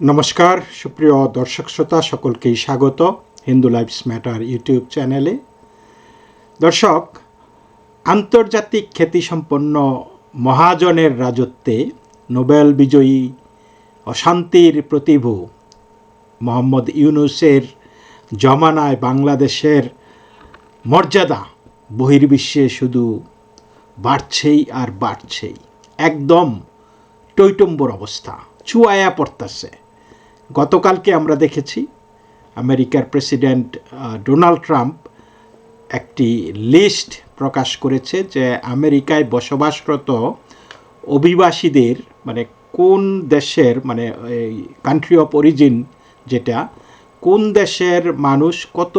নমস্কার, সুপ্রিয় দর্শক শ্রোতা, সকলকেই স্বাগত হিন্দু লাইফস ম্যাটার ইউটিউব চ্যানেলে। দর্শক, আন্তর্জাতিক খ্যাতিসম্পন্ন মহাজনের রাজত্বে নোবেল বিজয়ী অশান্তির প্রতিভু মোহাম্মদ ইউনুসের জমানায় বাংলাদেশের মর্যাদা বহির্বিশ্বে শুধু বাড়ছেই আর বাড়ছেই। একদম টৈটম্বর অবস্থা, চুয়ায়া পড়তেছে। গতকালকে আমরা দেখেছি আমেরিকার প্রেসিডেন্ট ডোনাল্ড ট্রাম্প একটি লিস্ট প্রকাশ করেছে যে আমেরিকায় বসবাসরত অভিবাসীদের মানে কোন দেশের মানে এই কান্ট্রি অফ অরিজিন যেটা, কোন দেশের মানুষ কত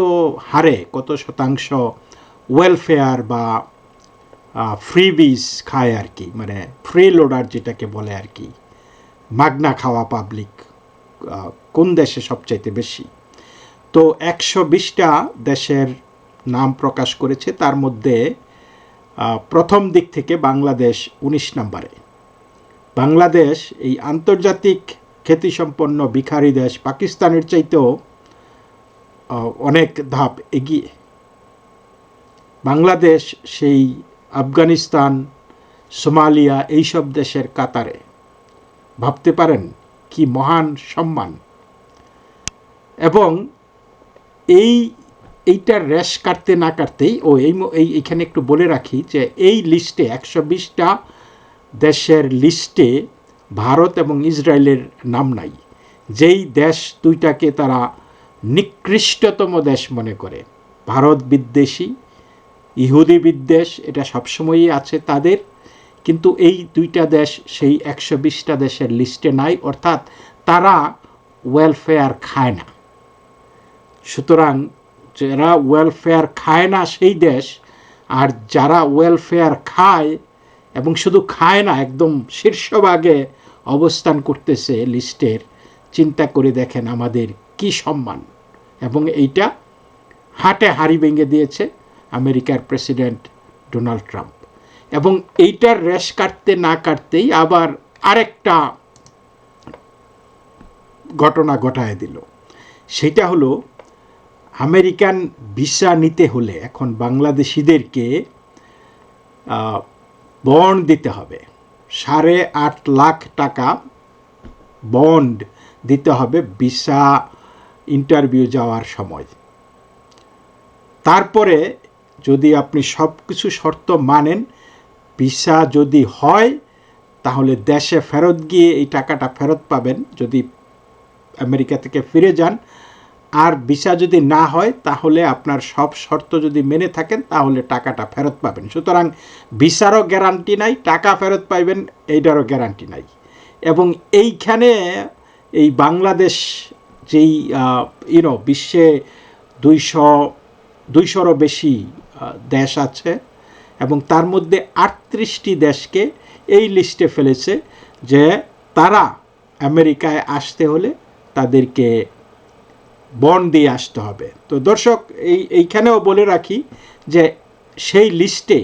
হারে, কত শতাংশ ওয়েলফেয়ার বা ফ্রিবিজ খায় আর কি মানে ফ্রি লোডার যেটাকে বলে আর কি, মাগনা খাওয়া পাবলিক কোন দেশে সবচাইতে বেশি? তো একশো বিশটা দেশের নাম প্রকাশ করেছে, তার মধ্যে প্রথম দিক থেকে বাংলাদেশ উনিশ নম্বরে। বাংলাদেশ, এই আন্তর্জাতিক খ্যাতিসম্পন্ন ভিখারি দেশ, পাকিস্তানের চাইতেও অনেক ধাপ এগিয়ে। বাংলাদেশ, সেই আফগানিস্তান, সোমালিয়া, এইসব দেশের কাতারে। ভাবতে পারেন কি মহান সম্মান। এবং এই এইটার র্যাশ কাটতে না কাটতেই, ও এই ম- এই, এখানে একটু বলে রাখি যে এই লিস্টে একশো বিশটা দেশের লিস্টে ভারত এবং ইসরায়েলের নাম নাই। যেই দেশ দুইটাকে তারা নিকৃষ্টতম দেশ মনে করে। ভারত বিদ্বেষী, ইহুদি বিদ্বেষ, এটা সবসময়ই আছে তাদের। কিন্তু এই দুইটা দেশ সেই একশো বিশটা দেশের লিস্টে নাই, অর্থাৎ তারা ওয়েলফেয়ার খায় না। সুতরাং যারা ওয়েলফেয়ার খায় না সেই দেশ, আর যারা ওয়েলফেয়ার খায় এবং শুধু খায় না, একদম শীর্ষভাগে অবস্থান করতেছে লিস্টের, চিন্তা করে দেখেন আমাদের কি সম্মান। এবং এইটা হাটে হাড়ি ভেঙে দিয়েছে আমেরিকার প্রেসিডেন্ট ডোনাল্ড ট্রাম্প। এবং এইটার রেশ কাটতে না কাটতেই আবার আরেকটা ঘটনা ঘটায় দিল। সেটা হলো, আমেরিকান ভিসা নিতে হলে এখন বাংলাদেশিদেরকে বন্ড দিতে হবে। সাড়ে আট লাখ টাকা বন্ড দিতে হবে ভিসা ইন্টারভিউ যাওয়ার সময়। তারপরে যদি আপনি সব কিছু শর্ত মানেন ভিসা যদি হয়, তাহলে দেশে ফেরত গিয়ে এই টাকাটা ফেরত পাবেন যদি আমেরিকা থেকে ফিরে যান। আর ভিসা যদি না হয়, তাহলে আপনার সব শর্ত যদি মেনে থাকেন, তাহলে টাকাটা ফেরত পাবেন। সুতরাং ভিসারও গ্যারান্টি নাই, টাকা ফেরত পাইবেন, এইটারও গ্যারান্টি নাই। এবং এইখানে এই বাংলাদেশ যেই ইউনো বিশ্বে দুইশো, দুইশোরও বেশি দেশ আছে এবং তার মধ্যে আটত্রিশটি দেশকে এই লিস্টে ফেলেছে যে তারা আমেরিকায় আসতে হলে তাদেরকে বন দিয়ে আসতে হবে। তো দর্শক, এই, এইখানেও বলে রাখি যে সেই লিস্টে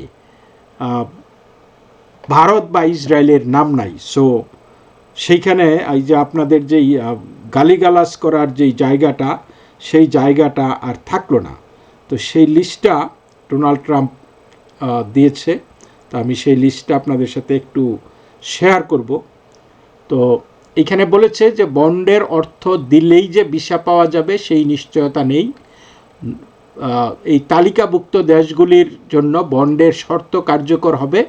ভারত বা ইসরায়েলের নাম নাই। সো সেইখানে এই যে আপনাদের যেই গালিগালাজ করার যেই জায়গাটা, সেই জায়গাটা আর থাকল না। তো সেই লিস্টটা ডোনাল্ড ট্রাম্প দিয়েছে। তো আমি সেই লিস্টটা আপনাদের সাথে একটু শেয়ার করব। তো এখানে বলেছে যে, বন্ডের অর্থ দিলেই যে ভিসা পাওয়া যাবে, সেই নিশ্চয়তা নেই। এই তালিকাভুক্ত দেশগুলির জন্য বন্ডের শর্ত কার্যকর হবে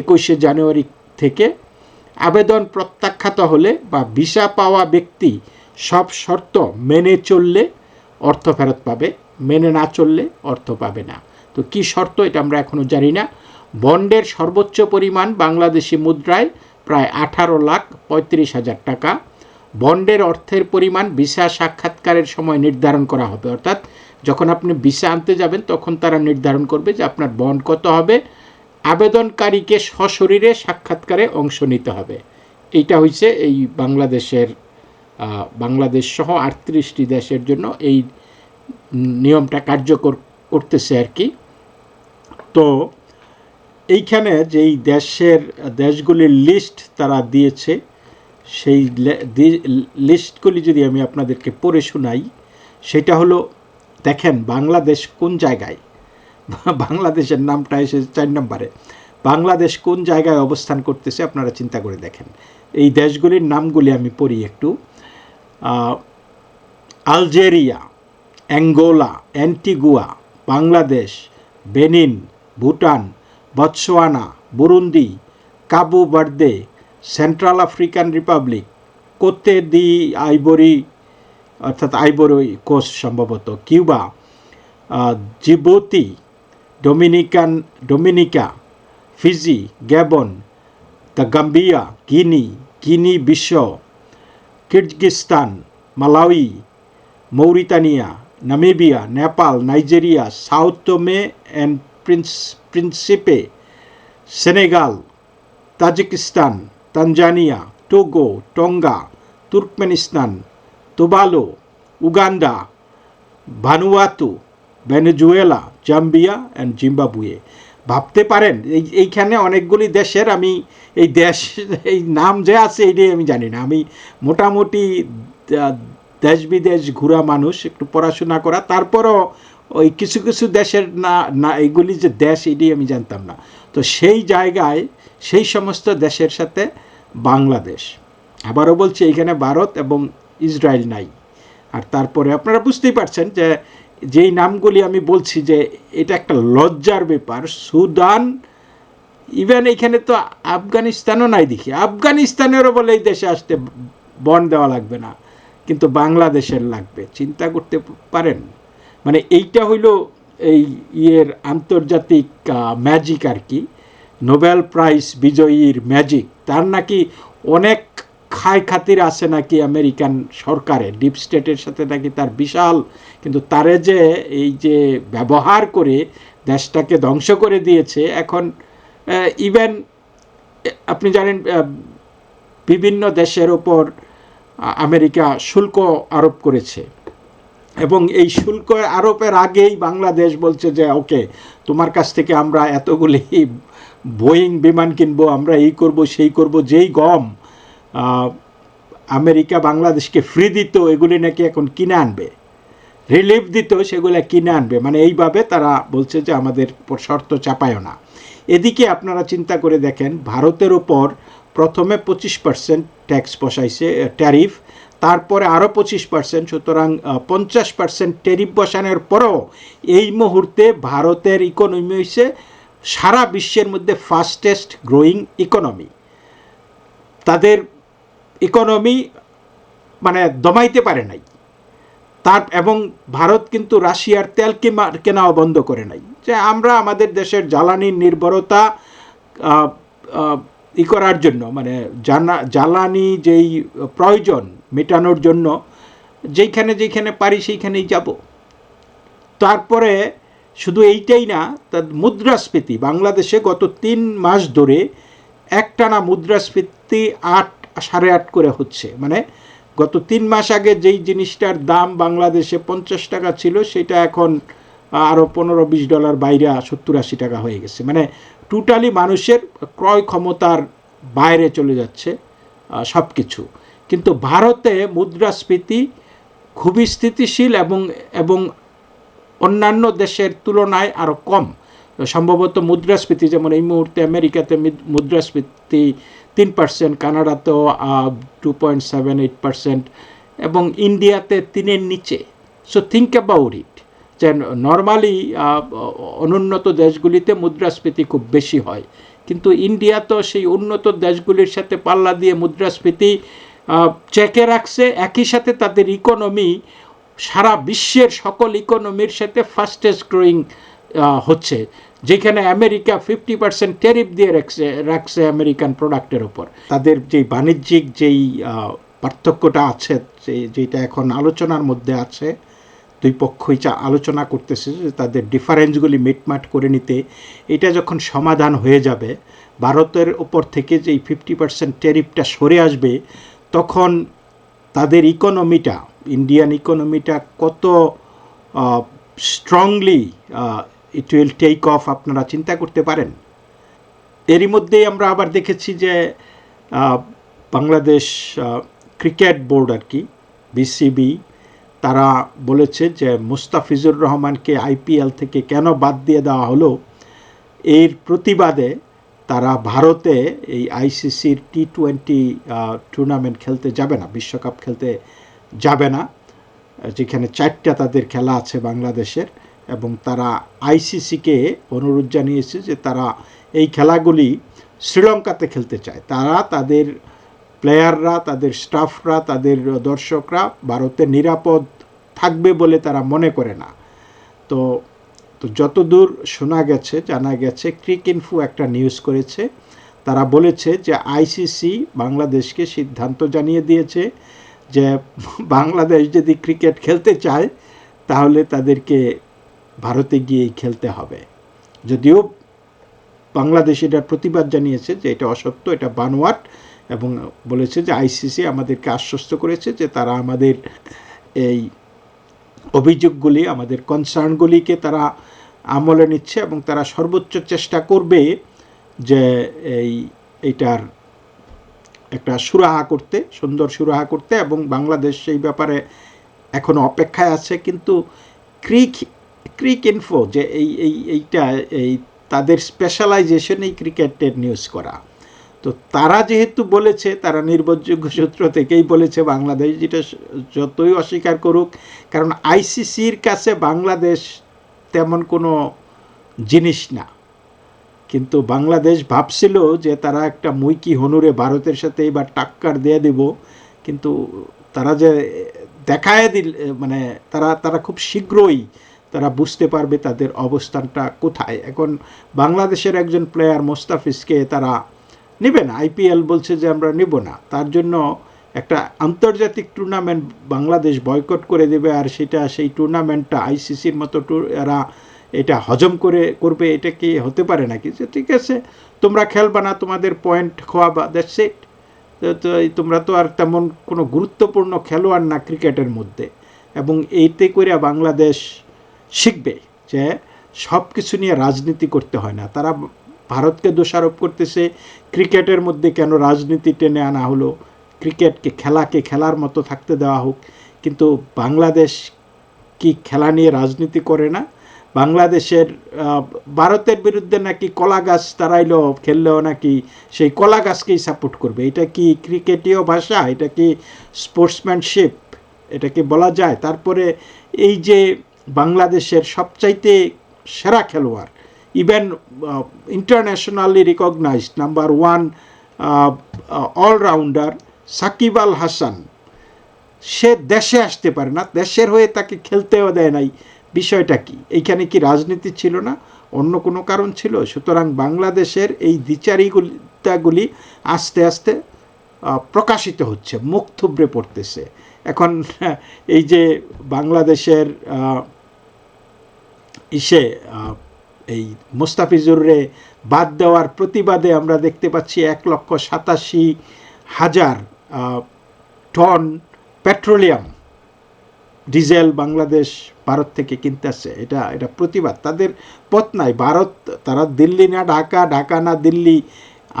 একুশে জানুয়ারি থেকে। আবেদন প্রত্যাখ্যাত হলে বা ভিসা পাওয়া ব্যক্তি সব শর্ত মেনে চললে অর্থ ফেরত পাবে, মেনে না চললে অর্থ পাবে না। তো কি শর্ত এটা আমরা এখনও জানি না। বন্ডের সর্বোচ্চ পরিমাণ বাংলাদেশি মুদ্রায় প্রায় আঠারো লাখ পঁয়ত্রিশ হাজার টাকা। বন্ডের অর্থের পরিমাণ ভিসা সাক্ষাৎকারের সময় নির্ধারণ করা হবে। অর্থাৎ যখন আপনি ভিসা আনতে যাবেন, তখন তারা নির্ধারণ করবে যে আপনার বন্ড কত হবে। আবেদনকারীকে সশরীরে সাক্ষাৎকারে অংশ নিতে হবে। এইটা হয়েছে এই বাংলাদেশের বাংলাদেশ সহ আটত্রিশটি দেশের জন্য এই নিয়মটা কার্যকর করতেছে আর কি। তো এইখানে যেই দেশের, দেশগুলির লিস্ট তারা দিয়েছে, সেই লিস্টগুলি যদি আমি আপনাদেরকে পড়ে শোনাই, সেটা হলো, দেখেন বাংলাদেশ কোন জায়গায়? বাংলাদেশের নামটা এসে চার নম্বরে। বাংলাদেশ কোন জায়গায় অবস্থান করতেছে আপনারা চিন্তা করে দেখেন। এই দেশগুলির নামগুলি আমি পড়ি একটু। Algeria, Angola, Antigua, Bangladesh, Benin Bhutan Botswana Burundi, Cabo Verde, Central African Republic, Cote de Ivory অর্থাৎ আইবরি কোস্ট সম্ভবত, Cuba Djibouti, Dominican, Dominica, Fiji, Gabon, the Gambia, Guinea Guinea Bissau, Kyrgyzstan, Malawi, Mauritania, Namibia, Nepal, Nigeria, Sao Tome and Principe, Senegal, Tajikistan, Tanzania, Togo, Tonga, Turkmenistan, Tuvalu, Uganda, Vanuatu, Venezuela, Zambia and Zimbabwe. ভাবতে পারেন, এই, এইখানে অনেকগুলি দেশের আমি এই দেশ, এই নাম যে আছে এইটাই আমি জানি না। আমি মোটামুটি দেশ বিদেশ ঘোরা মানুষ, একটু পড়াশোনা করা, তারপরও ওই কিছু কিছু দেশের না না, এগুলি যে দেশ, এটি আমি জানতাম না। তো সেই জায়গায়, সেই সমস্ত দেশের সাথে বাংলাদেশ। আবারও বলছি এইখানে ভারত এবং ইসরায়েল নাই। আর তারপরে আপনারা বুঝতেই পারছেন যে, যেই নামগুলি আমি বলছি যে, এটা একটা লজ্জার ব্যাপার। সুদান, ইভেন এখানে তো আফগানিস্তানও নাই দেখি। আফগানিস্তানেরও বলে এই দেশে আসতে বন দেওয়া লাগবে না। কিন্তু বাংলাদেশের লাগবে। চিন্তা করতে পারেন? মানে এইটা হইল এই ইয়ের আন্তর্জাতিক ম্যাজিক আর কি নোবেল প্রাইজ বিজয়ীর ম্যাজিক তার নাকি অনেক খায় খাতির আছে নাকি আমেরিকান সরকারে। ডিপ স্টেটের সাথে নাকি তার বিশাল, কিন্তু তারে যে এই যে ব্যবহার করে দেশটাকে ধ্বংস করে দিয়েছে, এখন ইভেন আপনি জানেন বিভিন্ন দেশের ওপর আমেরিকা শুল্ক আরোপ করেছে। এবং এই শুল্ক আরোপের আগেই বাংলাদেশ বলছে যে, ওকে, তোমার কাছ থেকে আমরা এতগুলি বোয়িং বিমান কিনবো, আমরা এই করব, সেই করব, যেই গম আমেরিকা বাংলাদেশকে ফ্রি দিত, এগুলি নাকি এখন কিনে আনবে। রিলিফ দিত, সেগুলো কিনে আনবে। মানে এইভাবে তারা বলছে যে, আমাদের শর্ত চাপায় না। এদিকে আপনারা চিন্তা করে দেখেন, ভারতের ওপর প্রথমে পঁচিশ পার্সেন্ট ট্যাক্স বসাইছে ট্যারিফ তারপরে আরও পঁচিশ পার্সেন্ট সুতরাং পঞ্চাশ পার্সেন্ট ট্যারিফ বসানোর পরেও এই মুহূর্তে ভারতের ইকোনমি হয়েছে সারা বিশ্বের মধ্যে ফাস্টেস্ট গ্রোয়িং ইকোনমি তাদের ইকোনমি মানে দমাইতে পারে নাই। তার, এবং ভারত কিন্তু রাশিয়ার তেল কেনাও বন্ধ করে নাই। যে আমরা আমাদের দেশের জ্বালানির নির্ভরতা ই করার জন্য মানে জানা, জ্বালানি যেই প্রয়োজন মেটানোর জন্য, যেইখানে যেইখানে পারি সেইখানেই যাব। তারপরে শুধু এইটাই না, তার মুদ্রাস্ফীতি, বাংলাদেশে গত তিন মাস ধরে একটানা মুদ্রাস্ফীতি আট, সাড়ে আট করে হচ্ছে। মানে গত তিন মাস আগে যেই জিনিসটার দাম বাংলাদেশে পঞ্চাশ টাকা ছিল, সেটা এখন আরও পনেরো, বিশ ডলার বাইরে সত্তর, আশি টাকা হয়ে গেছে। মানে টোটালি মানুষের ক্রয় ক্ষমতার বাইরে চলে যাচ্ছে সব কিছু কিন্তু ভারতে মুদ্রাস্ফীতি খুবই স্থিতিশীল এবং এবং অন্যান্য দেশের তুলনায় আরও কম। সম্ভবত মুদ্রাস্ফীতি যেমন এই মুহূর্তে আমেরিকাতে মুদ্রাস্ফীতি তিন percent, কানাডাতেও two point seven eight percent এবং ইন্ডিয়াতে তিনের নিচে। সো থিঙ্ক অ্যাবাউট ইট যে নর্মালি অনুন্নত দেশগুলিতে মুদ্রাস্ফীতি খুব বেশি হয়। কিন্তু ইন্ডিয়া তো সেই উন্নত দেশগুলির সাথে পাল্লা দিয়ে মুদ্রাস্ফীতি চেকে রাখছে। একই সাথে তাদের ইকোনমি সারা বিশ্বের সকল ইকোনমির সাথে ফাস্টেস্ট গ্রোয়িং হচ্ছে। যেখানে আমেরিকা ফিফটি পার্সেন্ট টেরিফ দিয়ে রাখছে রাখছে আমেরিকান প্রোডাক্টের ওপর তাদের যে বাণিজ্যিক যেই পার্থক্যটা আছে যেটা এখন আলোচনার মধ্যে আছে দুই পক্ষই চা আলোচনা করতেছে যে তাদের ডিফারেন্সগুলি মিটমাট করে নিতে এটা যখন সমাধান হয়ে যাবে, ভারতের ওপর থেকে যে ফিফটি পার্সেন্ট টেরিফটা সরে আসবে, তখন তাদের ইকোনমিটা ইন্ডিয়ান ইকোনমিটা কত strongly it will take off আপনারা চিন্তা করতে পারেন। এরই মধ্যেই আমরা আবার দেখেছি যে বাংলাদেশ ক্রিকেট বোর্ড আর কি বিসিবি তারা বলেছে যে মুস্তাফিজুর রহমানকে আইপিএল থেকে কেন বাদ দিয়ে দেওয়া হলো, এর প্রতিবাদে তারা ভারতে এই আইসিসির টি টোয়েন্টি টুর্নামেন্ট খেলতে যাবে না, বিশ্বকাপ খেলতে যাবে না, যেখানে চারটা তাদের খেলা আছে বাংলাদেশের, এবং তারা আইসিসিকে অনুরোধ জানিয়েছে যে তারা এই খেলাগুলি শ্রীলঙ্কাতে খেলতে চায়। তারা তাদের প্লেয়াররা, তাদের স্টাফরা, তাদের দর্শকরা ভারতে নিরাপদ থাকবে বলে তারা মনে করে না। তো তো যতদূর শোনা গেছে, জানা গেছে ক্রিক ইনফো একটা নিউজ করেছে। তারা বলেছে যে আইসিসি বাংলাদেশকে সিদ্ধান্ত জানিয়ে দিয়েছে যে বাংলাদেশ যদি ক্রিকেট খেলতে চায়, তাহলে তাদেরকে ভারতে গিয়েই খেলতে হবে। যদিও বাংলাদেশ এটার প্রতিবাদ জানিয়েছে যে এটা অসত্য, এটা বানোয়াট এবং বলেছে যে আইসিসি আমাদেরকে আশ্বস্ত করেছে যে তারা আমাদের এই অভিযোগগুলি, আমাদের কনসার্নগুলিকে তারা আমলে নিচ্ছে এবং তারা সর্বোচ্চ চেষ্টা করবে যে এই, এইটার একটা সুরাহা করতে, সুন্দর সুরাহা করতে এবং বাংলাদেশ সেই ব্যাপারে এখনও অপেক্ষায় আছে। কিন্তু ক্রিক ক্রিক ইনফো যে এই এই, এইটা, এই তাদের স্পেশালাইজেশনেই ক্রিকেটের নিউজ করা। তো তারা যেহেতু বলেছে, তারা নির্ভরযোগ্য সূত্র থেকেই বলেছে বাংলাদেশ যেটা যতই অস্বীকার করুক, কারণ আইসিসির কাছে বাংলাদেশ তেমন কোনো জিনিস না। কিন্তু বাংলাদেশ ভাবছিল যে তারা একটা মুইকি হনুরে ভারতের সাথে এবার টাক্কার দিয়ে দেব, কিন্তু তারা যে দেখায় দিল মানে তারা তারা খুব শীঘ্রই তারা বুঝতে পারবে তাদের অবস্থানটা কোথায়। এখন বাংলাদেশের একজন প্লেয়ার মোস্তাফিজকে তারা নেবে না। আইপিএল বলছে যে আমরা নেব না। তার জন্য একটা আন্তর্জাতিক টুর্নামেন্ট বাংলাদেশ বয়কট করে দেবে আর সেটা সেই টুর্নামেন্টটা আইসিসির মতো এরা এটা হজম করে করবে, এটা কি হতে পারে নাকি? যে ঠিক আছে, তোমরা খেলবা না, তোমাদের পয়েন্ট খোয়াবা দ্যাটস ইট তো তোমরা তো আর তেমন কোনো গুরুত্বপূর্ণ খেলোয়াড় না ক্রিকেটের মধ্যে। এবং এইতে করে বাংলাদেশ শিখবে যে সব কিছু নিয়ে রাজনীতি করতে হয় না। তারা ভারতকে দোষারোপ করতেছে, ক্রিকেটের মধ্যে কেন রাজনীতি টেনে আনা হলো? ক্রিকেটকে খেলাকে খেলার মতো থাকতে দেওয়া হোক, কিন্তু বাংলাদেশ কি খেলা নিয়ে রাজনীতি করে না? বাংলাদেশের ভারতের বিরুদ্ধে নাকি কলা গাছ তারাইলো, খেললেও নাকি সেই কলা গাছকেই সাপোর্ট করবে? এটা কি ক্রিকেটীয় ভাষা? এটা কি স্পোর্টসম্যানশিপ এটা কি বলা যায়? তারপরে এই যে বাংলাদেশের সবচাইতে সেরা খেলোয়াড় even internationally recognised number one allrounder Shakib Al Hasan সে দেশে আসতে পারে না, দেশের হয়ে তাকে খেলতেও দেয় নাই। বিষয়টা কি? এইখানে কি রাজনীতি ছিল না? অন্য কোনো কারণ ছিল? সুতরাং বাংলাদেশের এই দ্বিচারিগুলি আস্তে আস্তে প্রকাশিত হচ্ছে, মুখ থুবড়ে পড়তেছে। এখন, এই যে বাংলাদেশের ইসে এই মুস্তাফিজুররে বাদ দেওয়ার প্রতিবাদে আমরা দেখতে পাচ্ছি এক লক্ষ সাতাশি হাজার ton petroleum diesel Bangladesh, Bharat থেকে কিনতে আসছে এটা এটা প্রতিবাদ। তাদের পথ নাই। ভারত, তারা দিল্লি না ঢাকা ঢাকা না দিল্লি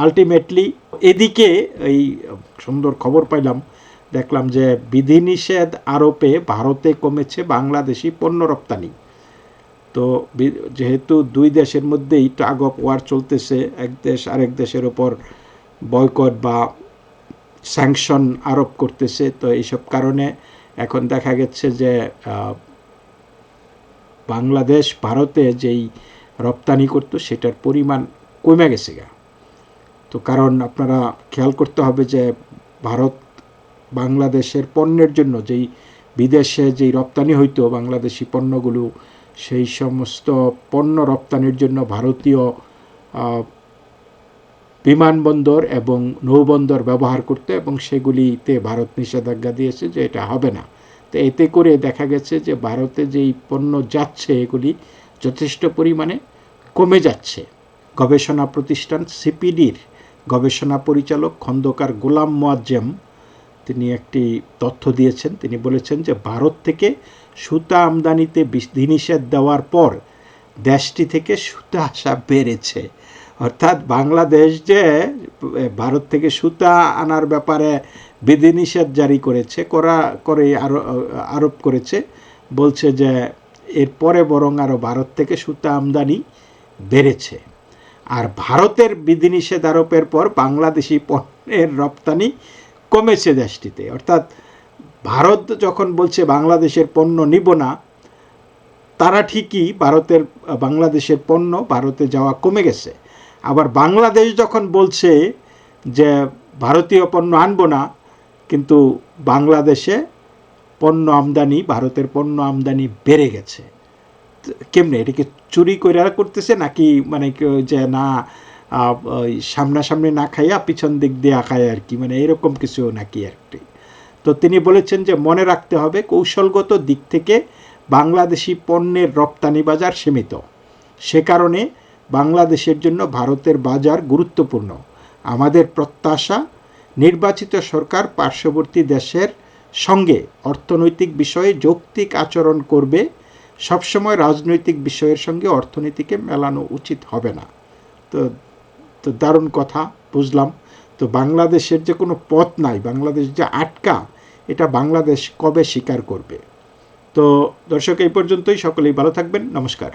আলটিমেটলি এদিকে এই সুন্দর খবর পাইলাম। দেখলাম যে বিধিনিষেধ আরোপে ভারতে কমেছে বাংলাদেশি পণ্য রপ্তানি। তো যেহেতু দুই দেশের মধ্যেই টাগ অফ ওয়ার চলতেছে, এক দেশ আরেক দেশের ওপর বয়কট বা স্যাংশন আরোপ করতেছে, তো এইসব কারণে এখন দেখা গেছে যে বাংলাদেশ ভারতে যেই রপ্তানি করতো সেটার পরিমাণ কমে গেছে গা। তো কারণ আপনারা খেয়াল করতে হবে যে ভারত বাংলাদেশের পণ্যের জন্য যেই বিদেশে যেই রপ্তানি হইতো বাংলাদেশি পণ্যগুলো সেই সমস্ত পণ্য রপ্তানির জন্য ভারতীয় বিমানবন্দর এবং নৌবন্দর ব্যবহার করতে এবং সেগুলিতে ভারত নিষেধাজ্ঞা দিয়েছে যে এটা হবে না। তো এতে করে দেখা গেছে যে ভারতে যেই পণ্য যাচ্ছে এগুলি যথেষ্ট পরিমাণে কমে যাচ্ছে। গবেষণা প্রতিষ্ঠান সিপিডির গবেষণা পরিচালক খন্দকার গোলাম মোয়াজ্জেম, তিনি একটি তথ্য দিয়েছেন। তিনি বলেছেন যে ভারত থেকে সুতা আমদানিতে বিধিনিষেধ দেওয়ার পর দেশটি থেকে সুতা আসা বেড়েছে। অর্থাৎ বাংলাদেশ যে ভারত থেকে সুতা আনার ব্যাপারে বিধিনিষেধ জারি করেছে, করা করে আরও, আরোপ করেছে, বলছে যে এরপরে বরং আরও ভারত থেকে সুতা আমদানি বেড়েছে। আর ভারতের বিধিনিষেধ আরোপের পর বাংলাদেশি পণ্যের রপ্তানি কমেছে দেশটিতে। অর্থাৎ ভারত যখন বলছে বাংলাদেশের পণ্য নিব না, তারা ঠিকই ভারতের, বাংলাদেশের পণ্য ভারতে যাওয়া কমে গেছে। আবার বাংলাদেশ যখন বলছে যে ভারতীয় পণ্য আনব না, কিন্তু বাংলাদেশে পণ্য আমদানি, ভারতের পণ্য আমদানি বেড়ে গেছে। কেমনে, এটা কি চুরি করে করতেছে নাকি মানে যে না সামনাসামনি না খাইয়া পিছন দিক দিয়ে খায় আর কি? মানে এরকম কিছু নাকি আর কি? তো তিনি বলেছেন যে মনে রাখতে হবে কৌশলগত দিক থেকে বাংলাদেশি পণ্যের রপ্তানি বাজার সীমিত। সে কারণে বাংলাদেশের জন্য ভারতের বাজার গুরুত্বপূর্ণ। আমাদের প্রত্যাশা, নির্বাচিত সরকার পার্শ্ববর্তী দেশের সঙ্গে অর্থনৈতিক বিষয়ে যৌক্তিক আচরণ করবে, সবসময় রাজনৈতিক বিষয়ের সঙ্গে অর্থনীতিকে মেলানো উচিত হবে না। তো তো দারুণ কথা, বুঝলাম। তো বাংলাদেশের যে কোনো পথ নাই, বাংলাদেশ যে আটকা এটা বাংলাদেশ কবে স্বীকার করবে? তো দর্শক এই পর্যন্তই। সকলেই ভালো থাকবেন। নমস্কার।